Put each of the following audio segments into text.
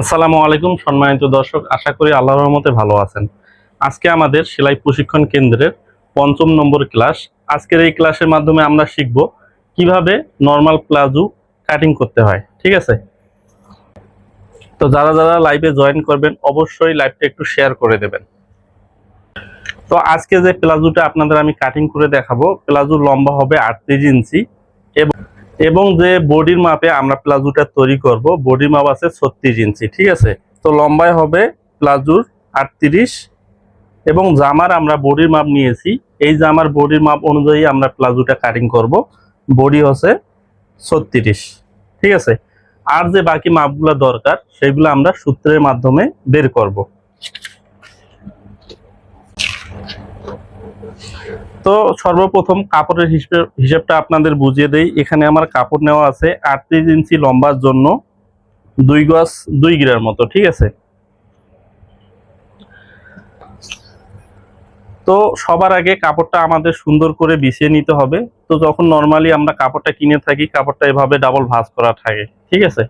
আসসালামু আলাইকুম, সম্মানিত দর্শক, আশা করি আল্লাহর রহমতে ভালো আছেন। আজকে আমাদের সেলাই প্রশিক্ষণ কেন্দ্রের পঞ্চম নম্বর ক্লাস। আজকের এই ক্লাসের মাধ্যমে আমরা শিখব কীভাবে নর্মাল প্লাজো কাটিং করতে হয়, ঠিক আছে? তো যারা যারা লাইভে জয়েন করবেন, অবশ্যই লাইভটা একটু শেয়ার করে দেবেন। তো আজকে যে প্লাজোটা আপনাদের আমি কাটিং করে দেখাবো প্লাজোর লম্বা হবে আটত্রিশ ইঞ্চি এবং এবং যে বডির মাপে আমরা প্লাজোটা তৈরি করব বডির মাপ আছে ছত্রিশ ইঞ্চি, ঠিক আছে? তো লম্বায় হবে প্লাজোর আটত্রিশ এবং জামার আমরা বডির মাপ নিয়েছি। এই জামার বডির মাপ অনুযায়ী আমরা প্লাজোটা কাটিং করব। বডি হচ্ছে ছত্রিশ, ঠিক আছে? আর যে বাকি মাপগুলো দরকার, সেগুলো আমরা সূত্রের মাধ্যমে বের করব। তো সর্বপ্রথম কাপড়ের হিসেব হিসেবটা আপনাদের বুঝিয়ে দেই। এখানে আমার কাপড় নেওয়া আছে আটত্রিশ ইঞ্চি লম্বার জন্য দুই গজ দুই গিরার মতো, ঠিক আছে? তো সবার আগে কাপড়টা আমাদের সুন্দর করে বিছিয়ে নিতে হবে। তো যখন নর্মালি আমরা কাপড়টা কিনে থাকি, কাপড়টা এভাবে ডাবল ভাঁজ করা থাকে, ঠিক আছে?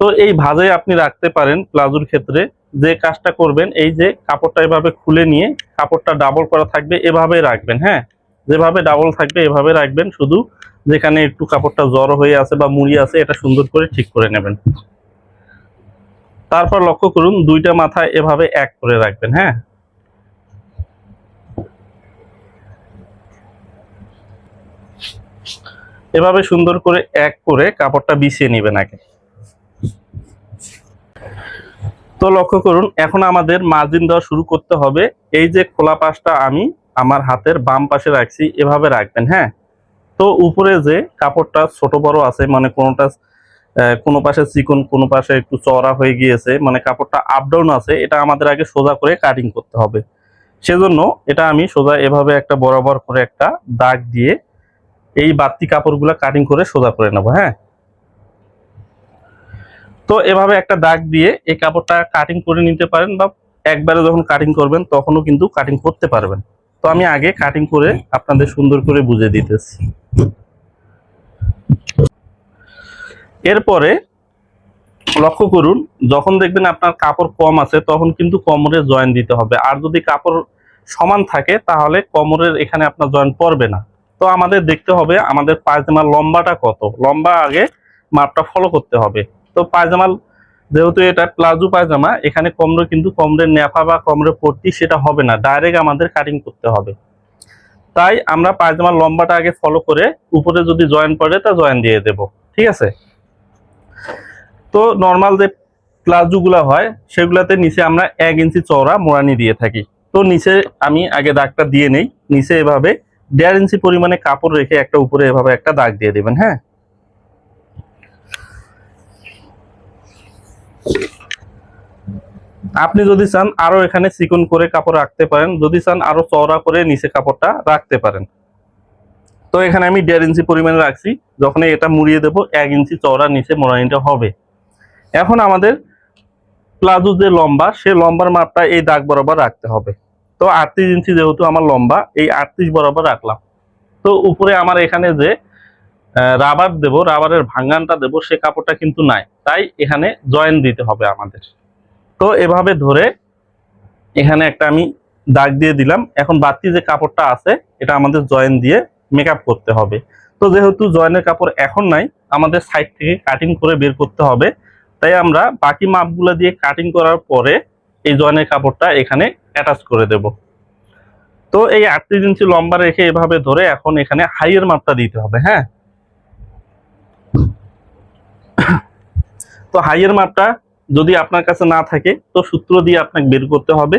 তো এই ভাঁজে আপনি রাখতে পারেন প্লাজোর ক্ষেত্রে। যে কাজটা করবেন, এই যে কাপড়টা এভাবে খুলে নিয়ে কাপড়টা ডাবল করা থাকবে, এভাবে রাখবেন হ্যাঁ? যেভাবে ডাবল থাকবে, এভাবে রাখবেন, শুধু যেখানে একটু কাপড়টা জড়ো হয়ে আছে বা মুড়ি আছে, এটা সুন্দর করে ঠিক করে নেবেন। তারপর লক্ষ্য করুন, দুইটা মাথা এভাবে এক করে রাখবেন হ্যাঁ? এভাবে সুন্দর করে এক করে কাপড়টা বিছিয়ে নেবেন আগে। তো লক্ষ্য করুন, এখন আমাদের মার্জিন দেওয়া শুরু করতে হবে। এই যে খোলা পাশটা আমি আমার হাতের বাম পাশে রাখছি, এভাবে রাখবেন হ্যাঁ? তো উপরে যে কাপড়টা ছোট বড় আছে মানে কোনোটা কোনো পাশে চিকন, কোনো পাশে একটু চওড়া হয়ে গিয়েছে মানে কাপড়টা আপ ডাউন আছে, এটা আমাদের আগে সোজা করে কাটিং করতে হবে। সেজন্য এটা আমি সোজা এভাবে একটা বরাবর করে একটা দাগ দিয়ে এই বাড়তি কাপড়গুলো কাটিং করে সোজা করে নেব হ্যাঁ? তো এভাবে একটা দাগ দিয়ে এই কাপড়টা কাটিং করে নিতে পারেন বা একবারে যখন কাটিং করবেন তখনও কিন্তু কাটিং করতে পারবেন। তো আমি আগে কাটিং করে আপনাদের সুন্দর করে বুঝে দিতেছি। এরপরে লক্ষ্য করুন, যখন দেখবেন আপনার কাপড় কম আছে, তখন কিন্তু কোমরে জয়েন দিতে হবে। আর যদি কাপড় সমান থাকে, তাহলে কোমরের এখানে আপনার জয়েন পড়বে না। তো আমাদের দেখতে হবে, আমাদের পায়জামার লম্বাটা কত? লম্বা আগে মাপটা ফলো করতে হবে। তো পায়জামাল যেহেতু এটা প্লাজো পায়জামা, এখানে কোমরে কিন্তু কমরে নেফা বা কোমরের পট্টি সেটা হবে না। ডাইরেক্ট আমাদের কাটিং করতে হবে। তাই আমরা পায়জামার লম্বাটা আগে ফলো করে উপরে যদি জয়েন পড়ে তা জয়েন দিয়ে দেব। ঠিক আছে? তো নর্মাল যে প্লাজোগুলো হয়, সেগুলাতে নিচে আমরা এক ইঞ্চি চওড়া মোড়ানি দিয়ে থাকি। তো নিচে আমি আগে দাগটা দিয়ে নেই। নিচে এভাবে দেড় ইঞ্চি পরিমাণে কাপড় রেখে একটা উপরে এভাবে একটা দাগ দিয়ে দেবেন হ্যাঁ? আপনি যদি চান আরও এখানে চিকন করে কাপড় রাখতে পারেন, যদি চান আরও চওড়া করে নিচে কাপড়টা রাখতে পারেন। তো এখানে আমি দেড় ইঞ্চি পরিমাণে রাখছি, যখন এটা মুড়িয়ে দেবো, এক ইঞ্চি চওড়া নিচে মোড়ানিটা হবে। এখন আমাদের প্লাজো যে লম্বা, সে লম্বার মাপটা এই দাগ বরাবর রাখতে হবে। তো আটত্রিশ ইঞ্চি যেহেতু আমার লম্বা, এই আটত্রিশ বরাবর রাখলাম। তো উপরে আমার এখানে যে রাবার দেব, রাবারের ভাঙ্গানটা দেব, সে কাপড়টা কিন্তু নাই। তাই এখানে জয়েন দিতে হবে আমাদের। তো এভাবে ধরে এখানে একটা আমি দাগ দিয়ে দিলাম। এখন বাড়তি যে কাপড়টা আছে, এটা আমাদের জয়েন দিয়ে মেকআপ করতে হবে। তো যেহেতু জয়েনের কাপড় এখন নাই, আমাদের সাইড থেকে কাটিং করে বের করতে হবে। তাই আমরা বাকি মাপগুলো দিয়ে কাটিং করার পরে এই জয়েনের কাপড়টা এখানে অ্যাটাচ করে দেব। তো এই আটত্রিশ ইঞ্চি লম্বা রেখে এভাবে ধরে এখন এখানে হাইয়ের মাপটা দিতে হবে হ্যাঁ? তো হাইয়ের মাপটা যদি আপনার কাছে না থাকে, তো সূত্র দিয়ে আপনাকে বের করতে হবে।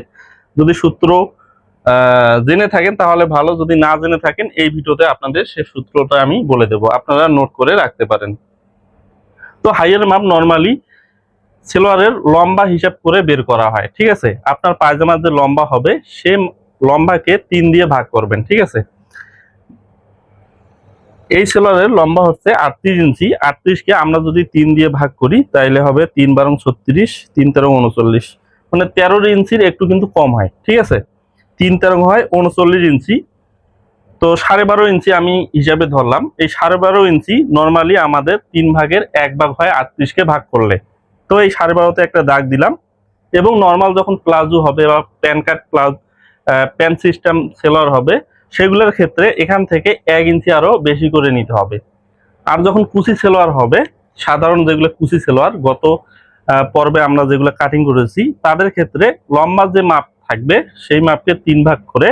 যদি সূত্র জেনে থাকেন, তাহলে ভালো। যদি না জেনে থাকেন, এই ভিডিওতে আপনাদের সে সূত্রটা আমি বলে দেব। আপনারা নোট করে রাখতে পারেন। তো হাইয়ের মাপ নর্মালি সেলোয়ারের লম্বা হিসাব করে বের করা হয়, ঠিক আছে? আপনার পায়জামার যে লম্বা হবে, সে লম্বাকে তিন দিয়ে ভাগ করবেন, ঠিক আছে? এই সেলারের লম্বা হচ্ছে আটত্রিশ ইঞ্চি। আটত্রিশকে আমরা যদি তিন দিয়ে ভাগ করি, তাইলে হবে তিন বারং ছত্রিশ, তিন তেরো উনচল্লিশ। মানে তেরো ইঞ্চির একটু কিন্তু কম হয়, ঠিক আছে? তিন তেরো হয় উনচল্লিশ ইঞ্চি। তো সাড়ে বারো ইঞ্চি আমি হিসাবে ধরলাম। এই সাড়ে বারো ইঞ্চি নর্মালি আমাদের তিন ভাগের এক ভাগ হয় আটত্রিশকে ভাগ করলে। তো এই সাড়ে বারোতে একটা দাগ দিলাম। এবং নর্মাল যখন প্লাজো হবে বা প্যান কার্ড প্লাজ প্যান সিস্টেম সেলার হবে সেগুলোর ক্ষেত্রে এখান থেকে এক ইঞ্চি আরও বেশি করে নিতে হবে। আর যখন কুচি সেলোয়ার হবে, সাধারণ যেগুলো কুচি সেলোয়ার, গত পর্বে আমরা যেগুলো কাটিং করেছি, তাদের ক্ষেত্রে লম্বা যে মাপ থাকবে, সেই মাপকে তিন ভাগ করে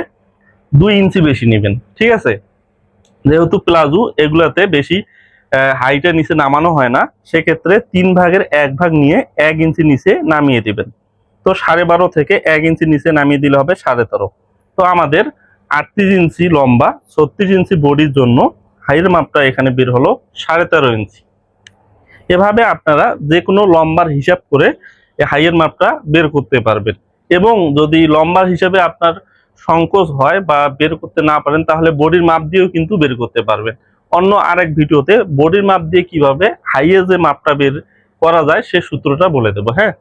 দুই ইঞ্চি বেশি নেবেন, ঠিক আছে? যেহেতু প্লাজো, এগুলাতে বেশি হাইটের নিচে নামানো হয় না, সেক্ষেত্রে তিন ভাগের এক ভাগ নিয়ে এক ইঞ্চি নিচে নামিয়ে দিবেন। তো সাড়ে বারো থেকে এক ইঞ্চি নিচে নামিয়ে দিলে হবে সাড়ে তেরো। তো আমাদের আটত্রিশ ইঞ্চি লম্বা, ছত্রিশ ইঞ্চি বডির জন্য হাইয়ের মাপটা এখানে বের হলো সাড়ে তেরো ইঞ্চি। এভাবে আপনারা যে কোনো লম্বার হিসাব করে হাইয়ের মাপটা বের করতে পারবেন। এবং যদি লম্বার হিসাবে আপনার সংকোচ হয় বা বের করতে না পারেন, তাহলে বডির মাপ দিয়েও কিন্তু বের করতে পারবেন। অন্য আরেক ভিডিওতে বডির মাপ দিয়ে কীভাবে হাইয়ে যে মাপটা বের করা যায় সে সূত্রটা বলে দেবো হ্যাঁ?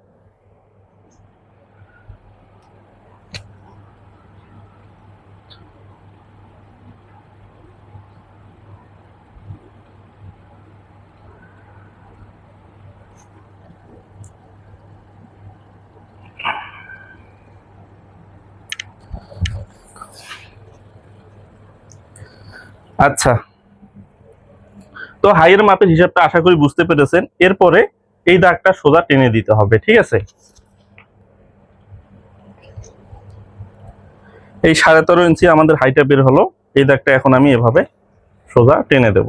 আচ্ছা। তো হাইয়ের মাপের হিসাবটা আশা করি বুঝতে পেরেছেন। এরপরে এই দাগটা সোজা টেনে দিতে হবে, ঠিক আছে? এই সাড়ে তেরো ইঞ্চি আমাদের হাইটা বের হলো। এই দাগটা এখন আমি এভাবে সোজা টেনে দেব।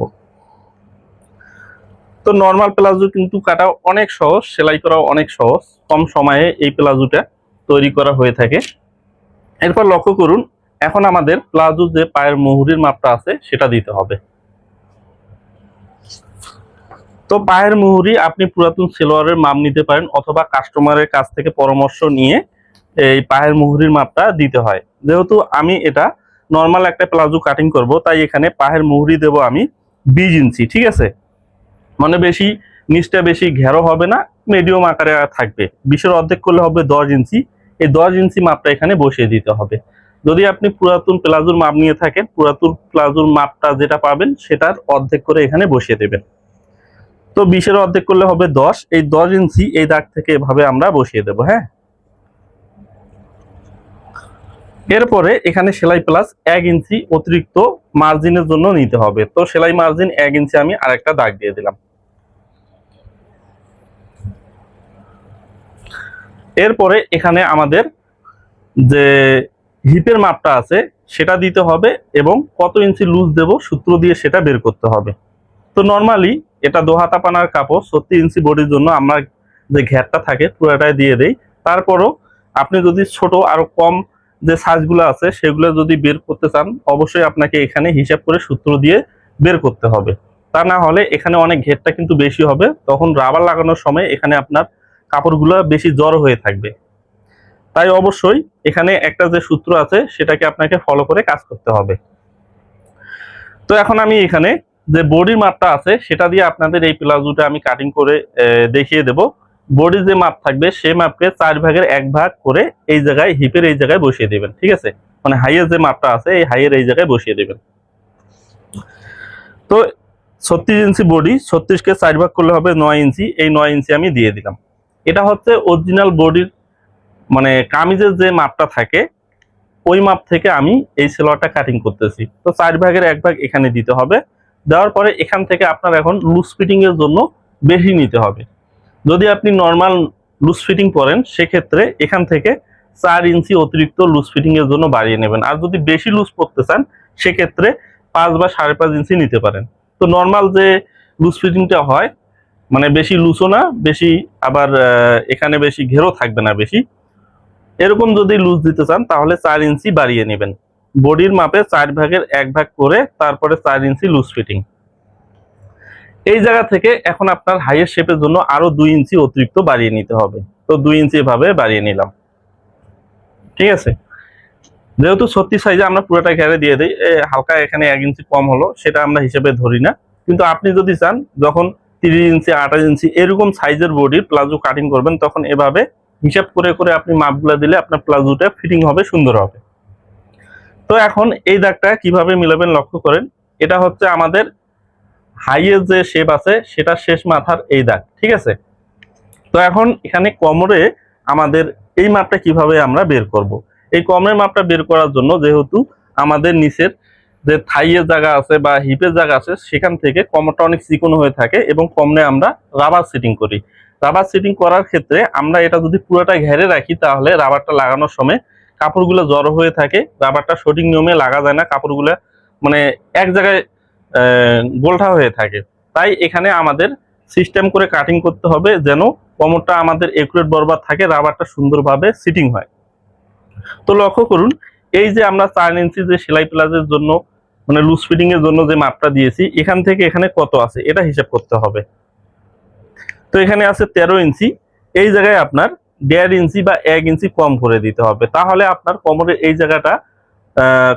তো নর্মাল প্লাজো কিন্তু কাটা অনেক সহজ, সেলাই করা অনেক সহজ। কম সময়ে এই প্লাজোটা তৈরি করা হয়ে থাকে। এরপর লক্ষ্য করুন এখন আমাদের প্লাজো যে পায়ের মুহুরির মাপটা আছে, সেটা দিতে হবে। তো পায়ের মুহুরি আপনি পুরাতন সেলোয়ারের মাপ নিতে পারেন অথবা কাস্টমারের কাছ থেকে পরামর্শ নিয়ে এই পায়ের মুহুরির মাপটা দিতে হয়। যেহেতু আমি এটা নর্মাল একটা প্লাজো কাটিং করব, তাই এখানে পায়ের মুহুরি দেব আমি বিশ ইঞ্চি, ঠিক আছে? মানে বেশি, নিচটা বেশি ঘেরো হবে না মিডিয়াম আকারে থাকবে। বিশের অর্ধেক করলে হবে দশ ইঞ্চি। এই দশ ইঞ্চি মাপটা এখানে বসিয়ে দিতে হবে। যদি আপনি পুরাতন প্লাজোর মাপ নিয়ে থাকেন, পুরাতন প্লাজোর মাপটা যেটা পাবেন, সেটার অর্ধেক করে এখানে বসিয়ে দেবেন। তো বিশের অর্ধেক করলে হবে দশ, এই দশ ইঞ্চি এই দাগ থেকে এভাবে আমরা বসিয়ে দেব হ্যাঁ? এরপরে এখানে সেলাই প্লাস এক ইঞ্চি অতিরিক্ত মার্জিনের জন্য নিতে হবে। তো সেলাই মার্জিন এক ইঞ্চি আমি আরেকটা দাগ দিয়ে দিলাম। এরপরে এখানে আমাদের যে হিপের মাপটা আছে, সেটা দিতে হবে এবং কত ইঞ্চি লুজ দেব সূত্র দিয়ে সেটা বের করতে হবে। তো নর্মালি এটা দোহাতা পানার কাপড় সত্যি ইঞ্চি বডির জন্য আমরা যে ঘেরটা থাকে পুরোটাই দিয়ে দেই। তারপরও আপনি যদি ছোট আরও কম যে সাইজগুলো আছে, সেগুলো যদি বের করতে চান, অবশ্যই আপনাকে এখানে হিসাব করে সূত্র দিয়ে বের করতে হবে। তা না হলে এখানে অনেক ঘেরটা কিন্তু বেশি হবে, তখন রাবার লাগানোর সময় এখানে আপনার কাপড়গুলো বেশি জড়ো হয়ে থাকবে। তাই অবশ্যই এখানে একটা যে সূত্র আছে, সেটাকে আপনাকে ফলো করে কাজ করতে হবে। তো এখন আমি এখানে যে বডির মাপটা আছে, সেটা দিয়ে আপনাদের এই প্লাজোটা আমি কাটিং করে দেখিয়ে দেব। বডির যে মাপ থাকবে সেই মাপকে চার ভাগের এক ভাগ করে এই জায়গায় হিপের এই জায়গায় বসিয়ে দেবেন, ঠিক আছে? মানে হাইয়ের যে মাপটা আছে, এই হাইয়ের এই জায়গায় বসিয়ে দেবেন। তো ছত্রিশ ইঞ্চি বডি ছত্রিশকে চার ভাগ করলে হবে নয় ইঞ্চি, এই নয় ইঞ্চি আমি দিয়ে দিলাম। এটা হচ্ছে অরিজিনাল বডির মানে কামিজের যে মাপটা থাকে, ওই মাপ থেকে আমি এই সেলোয়ারটা কাটিং করতেছি। তো চার ভাগের এক ভাগ এখানে দিতে হবে। দেওয়ার পরে এখান থেকে আপনার এখন লুজ ফিটিং এর জন্য বেশি নিতে হবে। যদি আপনি নর্মাল লুজ ফিটিং করেন সেক্ষেত্রে এখান থেকে চার ইঞ্চি অতিরিক্ত লুজ ফিটিং এর জন্য বাড়িয়ে নেবেন। আর যদি বেশি লুজ করতে চান, সেক্ষেত্রে পাঁচ বা সাড়ে পাঁচ ইঞ্চি নিতে পারেন। তো নর্মাল যে লুজ ফিটিংটা হয় মানে বেশি লুজও না, বেশি আবার এখানে বেশি ঘেরও থাকবে না বেশি। এরকম যদি লুজ দিতে চান, তাহলে চার ইঞ্চি বাড়িয়ে নেবেন। বডির মাপে চার ভাগের এক ভাগ করে তারপরে চার ইঞ্চি লুজ ফিটিং এই জায়গা থেকে এখন আপনার হাইয়ের শেপের জন্য আরও দুই ইঞ্চি অতিরিক্ত বাড়িয়ে নিতে হবে। তো দুই ইঞ্চি এভাবে বাড়িয়ে নিলাম। ঠিক আছে? যেহেতু সত্যি সাইজে আমরা পুরোটা ঘেরে দিয়ে দিই হালকা এখানে এক ইঞ্চি কম হলো, সেটা আমরা হিসেবে ধরি না। কিন্তু আপনি যদি চান, যখন তিরিশ ইঞ্চি, আঠাশ ইঞ্চি এরকম সাইজের বডির প্লাজো কাটিং করবেন, তখন এভাবে হিসাব করে করে আপনি মাপগুলো দিলে আপনার প্লাজোটা ফিটিং হবে, সুন্দর হবে। তো এখন এই দাগটা কীভাবে মিলাবেন লক্ষ্য করেন? এটা হচ্ছে আমাদের হাইয়ের যে শেপ আছে, সেটা শেষ মাথার এই দাগ, ঠিক আছে? তো এখন এখানে কোমরে আমাদের এই মাপটা কীভাবে আমরা বের করব। এই কোমরের মাপটা বের করার জন্য যেহেতু আমাদের নিচের যে থাইয়ের জায়গা আছে বা হিপের জায়গা আছে, সেখান থেকে কোমরটা অনেক চিকন হয়ে থাকে এবং কমরে আমরা রাবার সিটিং করি। রাবার সিটিং করার ক্ষেত্রে আমরা এটা যদি পুরোটা ঘেরে রাখি, তাহলে রাবারটা লাগানোর সময় কাপড়গুলো জড়ো হয়ে থাকে। রাবারটা সঠিক নিয়মে লাগা যায় না, কাপড়গুলো মানে এক জায়গায় গোলঠা হয়ে থাকে। তাই এখানে আমাদের সিস্টেম করে কাটিং করতে হবে যেন কোমরটা আমাদের একুরেট বরবার থাকে রাবারটা সুন্দরভাবে সিটিং হয়। তো লক্ষ্য করুন, এই যে আমরা চার ইঞ্চি যে সেলাই প্লাজের জন্য মানে লুজ ফিটিং এর জন্য যে মাপটা দিয়েছি, এখান থেকে এখানে কত আছে? এটা হিসাব করতে হবে। তো এখানে আছে তেরো ইঞ্চি। এই জায়গায় আপনার দেড় ইঞ্চি বা এক ইঞ্চি কম করে দিতে হবে। তাহলে আপনার কোমরের এই জায়গাটা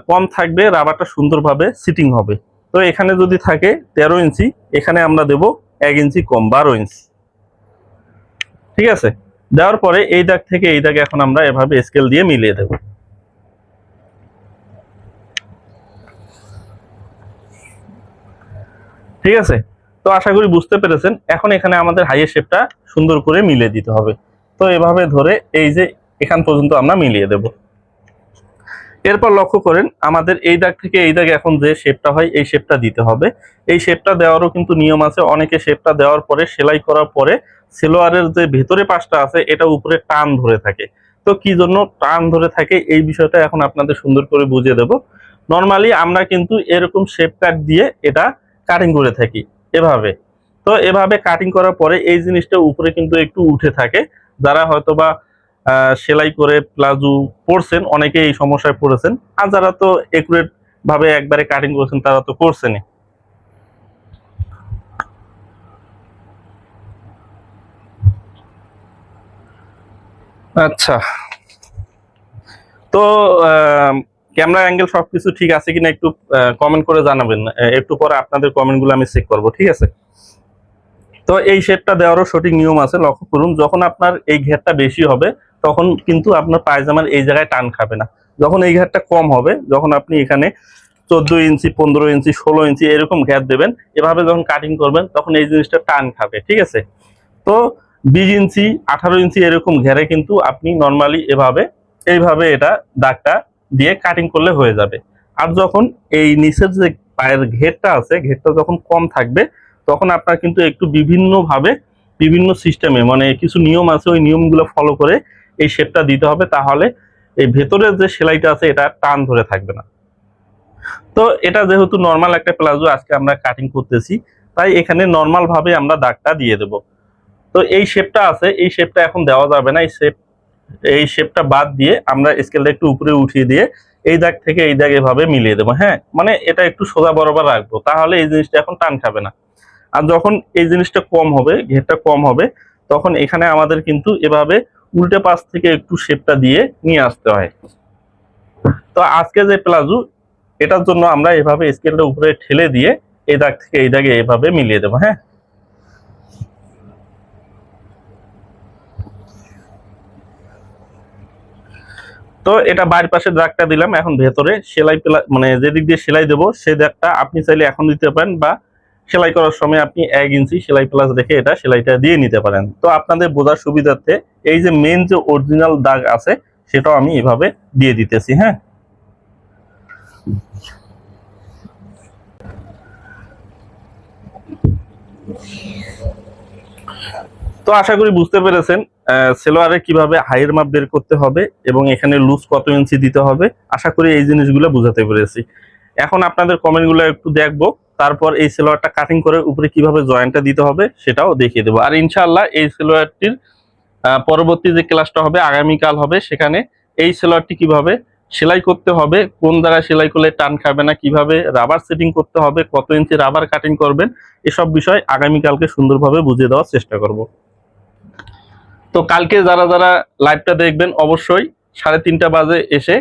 কম থাকবে, রাবারটা সুন্দরভাবে সিটিং হবে। তো এখানে যদি থাকে তেরো ইঞ্চি, এখানে আমরা দেব এক ইঞ্চি কম, বারো ইঞ্চি। ঠিক আছে? দেওয়ার পরে এই দাগ থেকে এই দাগে এখন আমরা এভাবে স্কেল দিয়ে মিলিয়ে দেব। ঠিক আছে? তো আশা করি বুঝতে পেরেছেন, এখন এখানে আমাদের হাইয়ের শেপটা সুন্দর করে মিলিয়ে দিতে হবে। তো এভাবে ধরে এই যে এখান পর্যন্ত আমরা মিলিয়ে দেব। এরপর লক্ষ্য করেন, আমাদের এই দাগ থেকে এই দাগে এখন যে শেপটা হয়, এই শেপটা দিতে হবে। এই শেপটা দেওয়ারও কিন্তু নিয়ম আছে, অনেকে শেপটা দেওয়ার পরে, সেলাই করার পরে সেলোয়ারের যে ভেতরে পাশটা আছে, এটা উপরে টান ধরে থাকে। তো কি জন্য টান ধরে থাকে, এই বিষয়টা এখন আপনাদের সুন্দর করে বুঝিয়ে দেব। নর্মালি আমরা কিন্তু এরকম শেপ কাট দিয়ে এটা কাটিং করে থাকি। এভাবে। তো এভাবে কাটিং করার পরে এই জিনিসটা উপরে কিন্তু একটু উঠে থাকে। যারা হয়তোবা সেলাই করে প্লাজো পরছেন অনেকে এই সমস্যায় পড়েছেন। আর যারা তো একুরেট ভাবে একবারে কাটিং করেছেন, তারা তো করছেনই। আচ্ছা। তো ক্যামেরা অ্যাঙ্গেল সবকিছু ঠিক আছে কিনা একটু কমেন্ট করে জানাবেন। একটু পরে আপনাদের কমেন্টগুলো আমি চেক করব, ঠিক আছে? তো এই শেপটা দেওয়ারও সঠিক নিয়ম আছে, লক্ষ্য করুন, যখন আপনার এই ঘেরটা বেশি হবে, তখন কিন্তু আপনার পায়জামার এই জায়গায় টান খাবে না। যখন এই ঘেরটা কম হবে, যখন আপনি এখানে চোদ্দ ইঞ্চি, পনেরো ইঞ্চি, ষোলো ইঞ্চি এরকম ঘের দেবেন, এভাবে যখন কাটিং করবেন, তখন এই জিনিসটা টান খাবে, ঠিক আছে? তো বিশ ইঞ্চি, আঠারো ইঞ্চি এরকম ঘেরে কিন্তু আপনি নর্মালি এভাবে, এইভাবে এটা দাগটা দিয়ে কাটিং করলে হয়ে যাবে। আর যখন এই নিচের যে পায়ের ঘেরটা আছে, ঘেরটা যখন কম থাকবে, তখন আপনার কিন্তু একটু বিভিন্নভাবে বিভিন্ন সিস্টেমে মানে কিছু নিয়ম আছে, ওই নিয়মগুলো ফলো করে এই শেপটা দিতে হবে, তাহলে এই ভেতরের যে সেলাইটা আছে, এটা টান ধরে থাকবে না। তো এটা যেহেতু নর্মাল একটা প্লাজো, আজকে আমরা কাটিং করতেছি, তাই এখানে নর্মালভাবে আমরা দাগটা দিয়ে দেব। তো এই শেপটা আছে, এই শেপটা এখন দেওয়া যাবে না, এই শেপ এই শেপটা বাদ দিয়ে আমরা স্কেলটা একটু উপরে উঠিয়ে দিয়ে এই দাগ থেকে এই দাগ এভাবে মিলিয়ে দেবো হ্যাঁ? মানে এটা একটু সোজা বরাবর রাখব, তাহলে এই জিনিসটা এখন টান খাবে না। আর যখন এই জিনিসটা কম হবে, ঘেরটা কম হবে, তখন এখানে আমাদের কিন্তু এভাবে উল্টে পাশ থেকে একটু শেপটা দিয়ে নিয়ে আসতে হয়। তো আজকে যে প্লাজো, এটার জন্য আমরা এভাবে স্কেলটা উপরে ঠেলে দিয়ে এই দাগ থেকে এই দাগে এভাবে মিলিয়ে দেবো হ্যাঁ? তো এটা বাড়ির পাশে দাগটা দিলাম, এখন ভেতরে সেলাই মানে যেদিক দিয়ে সেলাই দেবো, সেই দাগটা আপনি চাইলে এখন দিতে পারেন বা সেলাই করার সময় আপনি এক ইঞ্চি সেলাই প্লাস রেখে এটা সেলাইটা দিয়ে নিতে পারেন। তো আপনাদের বোঝার সুবিধার্থে এই যে মেন যে অরিজিনাল দাগ আছে, সেটাও আমি এভাবে দিয়ে দিতেছি হ্যাঁ? তো আশা করি বুঝতে পেরেছেন। সেলোয়ারে কীভাবে হাইয়ের মাপ বের করতে হবে এবং এখানে লুজ কত ইঞ্চি দিতে হবে, আশা করি এই জিনিসগুলো বুঝাতে পেরেছি। এখন আপনাদের কমেন্টগুলো একটু দেখব, তারপর এই সেলোয়ারটা কাটিং করে উপরে কীভাবে জয়েন্টটা দিতে হবে সেটাও দেখিয়ে দেবো। আর ইনশাআল্লাহ এই সেলোয়ারটির পরবর্তী যে ক্লাসটা হবে, আগামীকাল হবে, সেখানে এই সেলোয়ারটি কীভাবে সেলাই করতে হবে, কোন জায়গায় সেলাই করলে টান খাবে না, কীভাবে রাবার সেটিং করতে হবে, কত ইঞ্চি রাবার কাটিং করবেন, এসব বিষয় আগামীকালকে সুন্দরভাবে বুঝিয়ে দেওয়ার চেষ্টা করব। তো কালকে যারা যারা লাইভটা দেখবেন অবশ্যই সাড়ে তিনটা বাজে এসে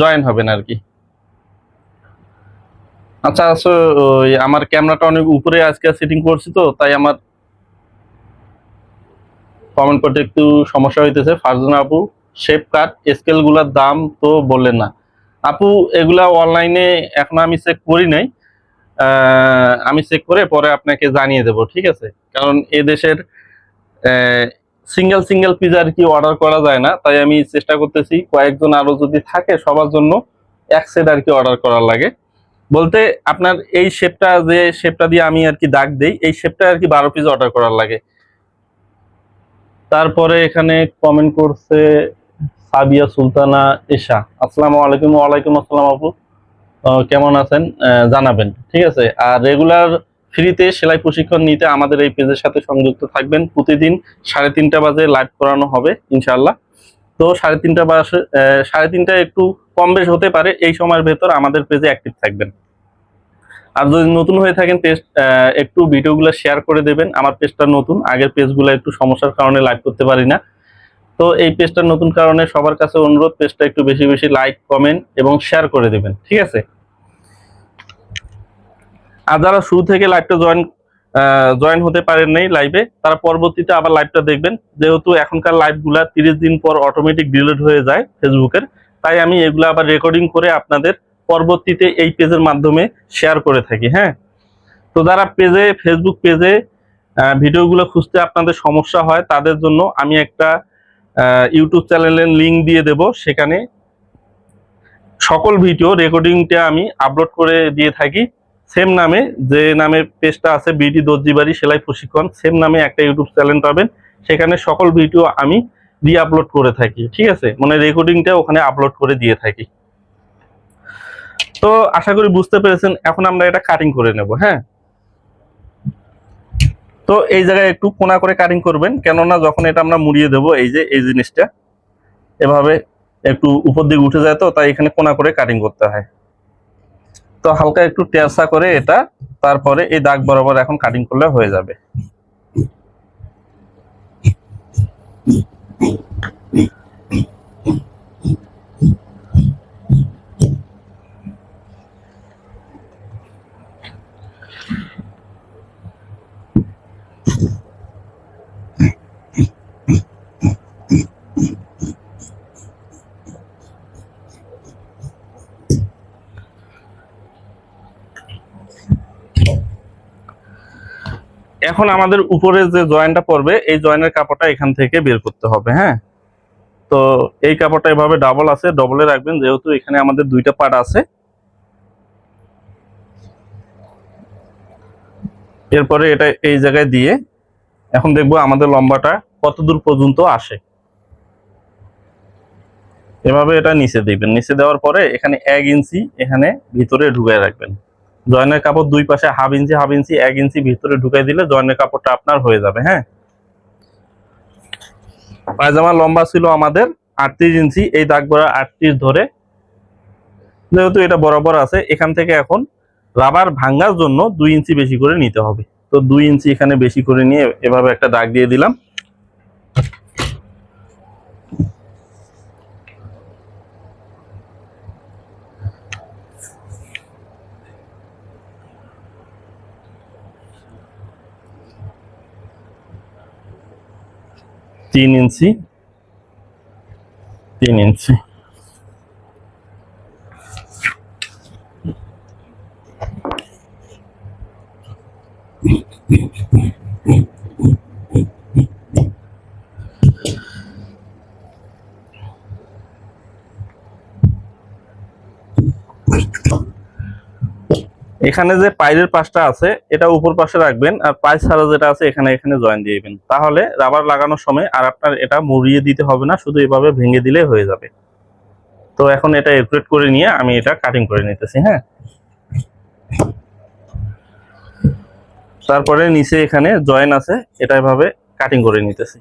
জয়েন হবেন আর কি। আচ্ছা ওই আমার ক্যামেরাটা অনেক উপরে আজকে সেটিং করছি তো, তাই আমার কমেন্ট করতে একটু সমস্যা হইতেছে। ফারজানা আপু শেপ কাট স্কেলগুলার দাম তো বললেন না। আপু, এগুলা অনলাইনে এখনও আমি চেক করি নাই। আমি চেক করে পরে আপনাকে জানিয়ে দেব, ঠিক আছে? কারণ এ দেশের সিঙ্গেল সিঙ্গেল পিজা আর কি অর্ডার করা যায় না, তাই আমি চেষ্টা করতেছি কয়েকজন আরও যদি থাকে সবার জন্য এক সেট আর কি অর্ডার করার লাগে। বলতে আপনার এই শেপটা যে শেপটা দিয়ে আমি আর কি দাগ দেই, এই শেপটা আর কি বারো পিস অর্ডার করার লাগে। তারপরে এখানে কমেন্ট করছে সাবিয়া সুলতানা এশা। আসসালামু আলাইকুম, ওয়ালাইকুম আসসালাম আপু। কেমন আছেন? জানাবেন, ঠিক আছে? আর রেগুলার ফ্রিতে সেলাই প্রশিক্ষণ নিতে আমাদের এই পেজের সাথে সংযুক্ত থাকবেন। প্রতিদিন সাড়ে তিনটা বাজে লাইভ করানো হবে ইনশাল্লাহ তো সাড়ে তিনটা বাজে সাড়ে তিনটা একটু কম বেশ হতে পারে, এই সময়ের ভেতর আমাদের পেজে অ্যাক্টিভ থাকবেন। আর যদি নতুন হয়ে থাকেন, পেজ একটু ভিডিওগুলো শেয়ার করে দেবেন। আমার পেজটা নতুন, আগের পেজগুলো একটু সমস্যার কারণে লাইভ করতে পারি না। তো এই পেজটা নতুন কারণে সবার কাছে অনুরোধ, পেজটা একটু বেশি বেশি লাইক কমেন্ট এবং শেয়ার করে দেবেন, ঠিক আছে? আর যারা শুরু থেকে লাইভটা জয়েন জয়েন হতে পারেন নাই লাইভে তারা পরবর্তীতে আবার লাইভটা দেখবেন। যেহেতু এখনকার লাইভগুলা তিরিশ দিন পর অটোমেটিক ডিলিট হয়ে যায় ফেসবুকের, তাই আমি এগুলো আবার রেকর্ডিং করে আপনাদের পরবর্তীতে এই পেজের মাধ্যমে শেয়ার করে থাকি হ্যাঁ? তো যারা পেজে ফেসবুক পেজে ভিডিওগুলো খুঁজতে আপনাদের সমস্যা হয়, তাদের জন্য আমি একটা ইউটিউব চ্যানেলের লিংক দিয়ে দেব। সেখানে সকল ভিডিও রেকর্ডিংটা আমি আপলোড করে দিয়ে থাকি। সেম নামে, যে নামে পেজটা আছে বিডি দর্জিবাড়ি, সেলাই প্রশিক্ষণ সেম নামে একটা ইউটিউব চ্যানেল পাবেন। সেখানে সকল ভিডিও আমি দিয়ে আপলোড করে থাকি, ঠিক আছে? মানে রেকর্ডিংটা ওখানে আপলোড করে দিয়ে থাকি। তো আশা করি বুঝতে পেরেছেন, এখন আমরা এটা কাটিং করে নেব হ্যাঁ? তো এই জায়গায় একটু কোনা করে কাটিং করবেন, কেননা যখন এটা আমরা মুড়িয়ে দেব, এই যে, এই জিনিসটা, এভাবে একটু উপর দিকে উঠে যায় তো, তাই এখানে কোনা করে কাটিং করতে হয়। তো হালকা একটু টেরসা করে এটা, তারপরে এই দাগ বরাবর এখন কাটিং করলে হয়ে যাবে। এখন আমাদের উপরে যে জয়েন্টটা পড়বে, এই জয়েন্টের কাপড়টা এখান থেকে বের করতে হবে হ্যাঁ? তো এই কাপড়টা এভাবে ডাবল আছে ডবলে রাখবেন, যেহেতু এখানে আমাদের দুইটা পার্ট আছে। এরপরে এটা এই জায়গায় দিয়ে এখন দেখব আমাদের লম্বাটা কত দূর পর্যন্ত আসে। এভাবে এটা নিচে দিবেন নিচে দেওয়ার পরে এখানে এক ইঞ্চি এখানে ভিতরে ঢুকায় রাখবেন। জয়েনের কাপড় দুই পাশে হাফ ইঞ্চি হাফ ইঞ্চি, এক ইঞ্চি ভিতরে ঢুকাই দিলে জয়েনের কাপড়টা আপনার হয়ে যাবে হ্যাঁ? পায়জামা লম্বা ছিল আমাদের আটত্রিশ ইঞ্চি, এই দাগ বড়া আটত্রিশ ধরে। যেহেতু এটা বরাবর আছে, এখান থেকে এখন রাবার ভাঙার জন্য দুই ইঞ্চি বেশি করে নিতে হবে। তো দুই ইঞ্চি এখানে বেশি করে নিয়ে এভাবে একটা দাগ দিয়ে দিলাম। তিন ইঞ্চি তিন ইঞ্চি। এখানে যে পায়ের পাশটা আছে, এটা উপর পাশে রাখবেন আর পায়ে ছাড়া যেটা আছে, এখানে এখানে জয়েন দিয়ে দিবেন। তাহলে রাবার লাগানোর সময় আর আপনার এটা মুড়িয়ে দিতে হবে না, শুধু এভাবে ভেঙে দিলে হয়ে যাবে। তো এখন এটা একুরেট করে নিয়ে আমি এটা কাটিং করে নিতেছি হ্যাঁ? তারপরে নিচে এখানে জয়েন আছে, এটা এভাবে কাটিং করে নিতেছি।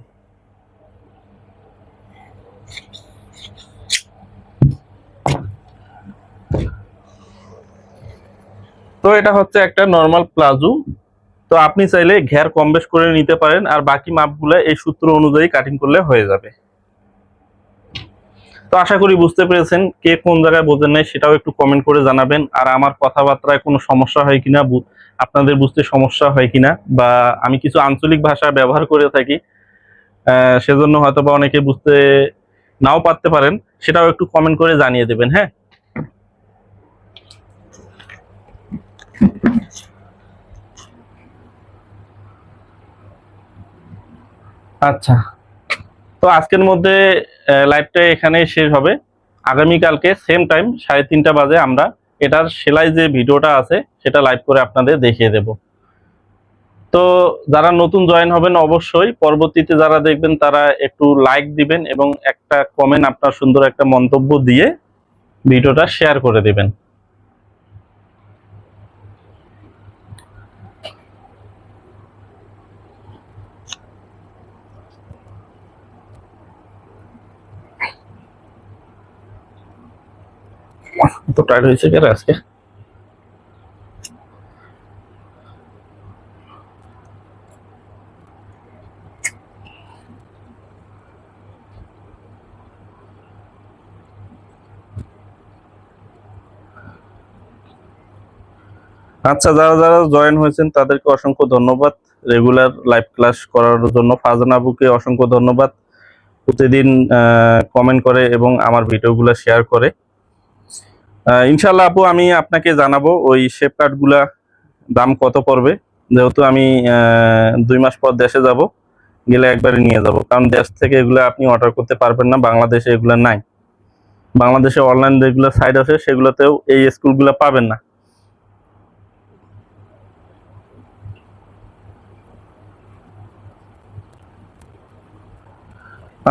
তো এটা হচ্ছে একটা নর্মাল প্লাজো তো আপনি চাইলে ঘের কম বেশ করে নিতে পারেন, আর বাকি মাপগুলো এই সূত্র অনুযায়ী কাটিং করলে হয়ে যাবে। তো আশা করি বুঝতে পেরেছেন কে কোন জায়গায় বোঝেন নাই, সেটাও একটু কমেন্ট করে জানাবেন। আর আমার কথাবার্তায় কোনো সমস্যা হয় কিনা আপনাদের বুঝতে সমস্যা হয় কিনা, বা আমি কিছু আঞ্চলিক ভাষা ব্যবহার করে থাকি সেজন্য হয়তো বা অনেকে বুঝতে নাও পারতে পারেন, সেটাও একটু কমেন্ট করে জানিয়ে দেবেন হ্যাঁ? আচ্ছা। তো আজকের মধ্যে লাইভটা এখানে শেষ হবে। আগামীকালকে সেম টাইম সাড়ে তিনটা বাজে আমরা এটার সেলাই যে ভিডিওটা আছে, সেটা লাইভ করে আপনাদের দেখিয়ে দেব। তো যারা নতুন জয়েন হবেন, অবশ্যই পরবর্তীতে যারা দেখবেন, তারা একটু লাইক দিবেন এবং একটা কমেন্ট আপনার সুন্দর একটা মন্তব্য দিয়ে ভিডিওটা শেয়ার করে দিবেন। তো হয়েছে আজকে? আচ্ছা যারা যারা জয়েন হয়েছেন, তাদেরকে অসংখ্য ধন্যবাদ। রেগুলার লাইভ ক্লাস করার জন্য ফাজান আবুকে অসংখ্য ধন্যবাদ। প্রতিদিন কমেন্ট করে এবং আমার ভিডিওগুলো শেয়ার করে। ইনশাল্লাহ আপু, আমি আপনাকে জানাব ওই শেপ কার্ডগুলা দাম কত পড়বে। যেহেতু আমি দুই মাস পর দেশে যাব, গেলে একবারে নিয়ে যাব। কারণ দেশ থেকে এগুলো আপনি অর্ডার করতে পারবেন না, বাংলাদেশে এগুলো নাই। বাংলাদেশে অনলাইন যেগুলো সাইট আছে, সেগুলোতেও এই স্কুলগুলো পাবেন না।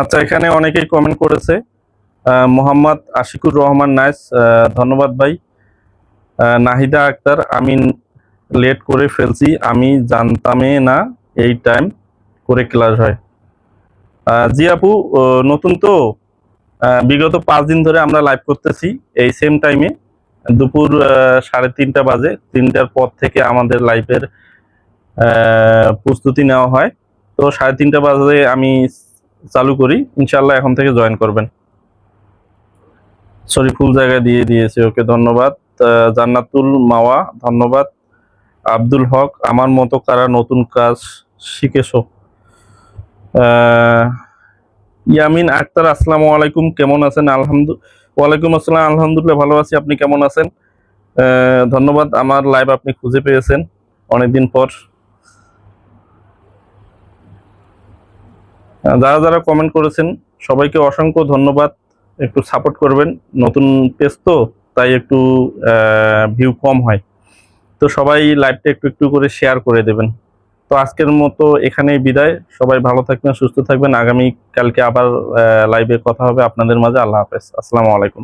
আচ্ছা এখানে অনেকেই কমেন্ট করেছে। মোহাম্মদ আশিকুর রহমান নাইস ধন্যবাদ ভাই। নাহিদা আক্তার, আমি লেট করে ফেলছি, আমি জানতামে না এই টাইম করে ক্লাস হয়। জি আপু নতুন তো বিগত পাঁচ দিন ধরে আমরা লাইভ করতেছি, এই সেম টাইমে দুপুর সাড়ে তিনটা বাজে, তিনটার পর থেকে আমাদের লাইভের প্রস্তুতি নেওয়া হয়। তো সাড়ে তিনটা বাজে আমি চালু করি ইনশাল্লাহ এখন থেকে জয়েন করবেন। সরি ফুল জায়গায় দিয়ে দিয়েছে, ওকে ধন্যবাদ। জান্নাতুল মাওয়া, ধন্যবাদ। আব্দুল হক, আমার মতো কারা নতুন কাজ শিখেছো? ইয়ামিন আক্তার, আসসালামু আলাইকুম, কেমন আছেন? আলহামদু, ওয়ালাইকুম আসসালাম, আলহামদুলিল্লাহ ভালো আছি, আপনি কেমন আছেন? ধন্যবাদ, আমার লাইভ আপনি খুঁজে পেয়েছেন অনেকদিন পর। যারা যারা কমেন্ট করেছেন, সবাইকে অসংখ্য ধন্যবাদ। একটু সাপোর্ট করবেন। নতুন পেজ তো, তাই একটু ভিউ কম হয়। তো সবাই লাইভটা একটু একটু করে শেয়ার করে দেবেন। তো আজকের মতো এখানেই বিদায়। সবাই ভালো থাকবেন, সুস্থ থাকবেন। আগামী কালকে আবার লাইভে কথা হবে আপনাদের মাঝে। আল্লাহ হাফেজ। আসসালামু আলাইকুম।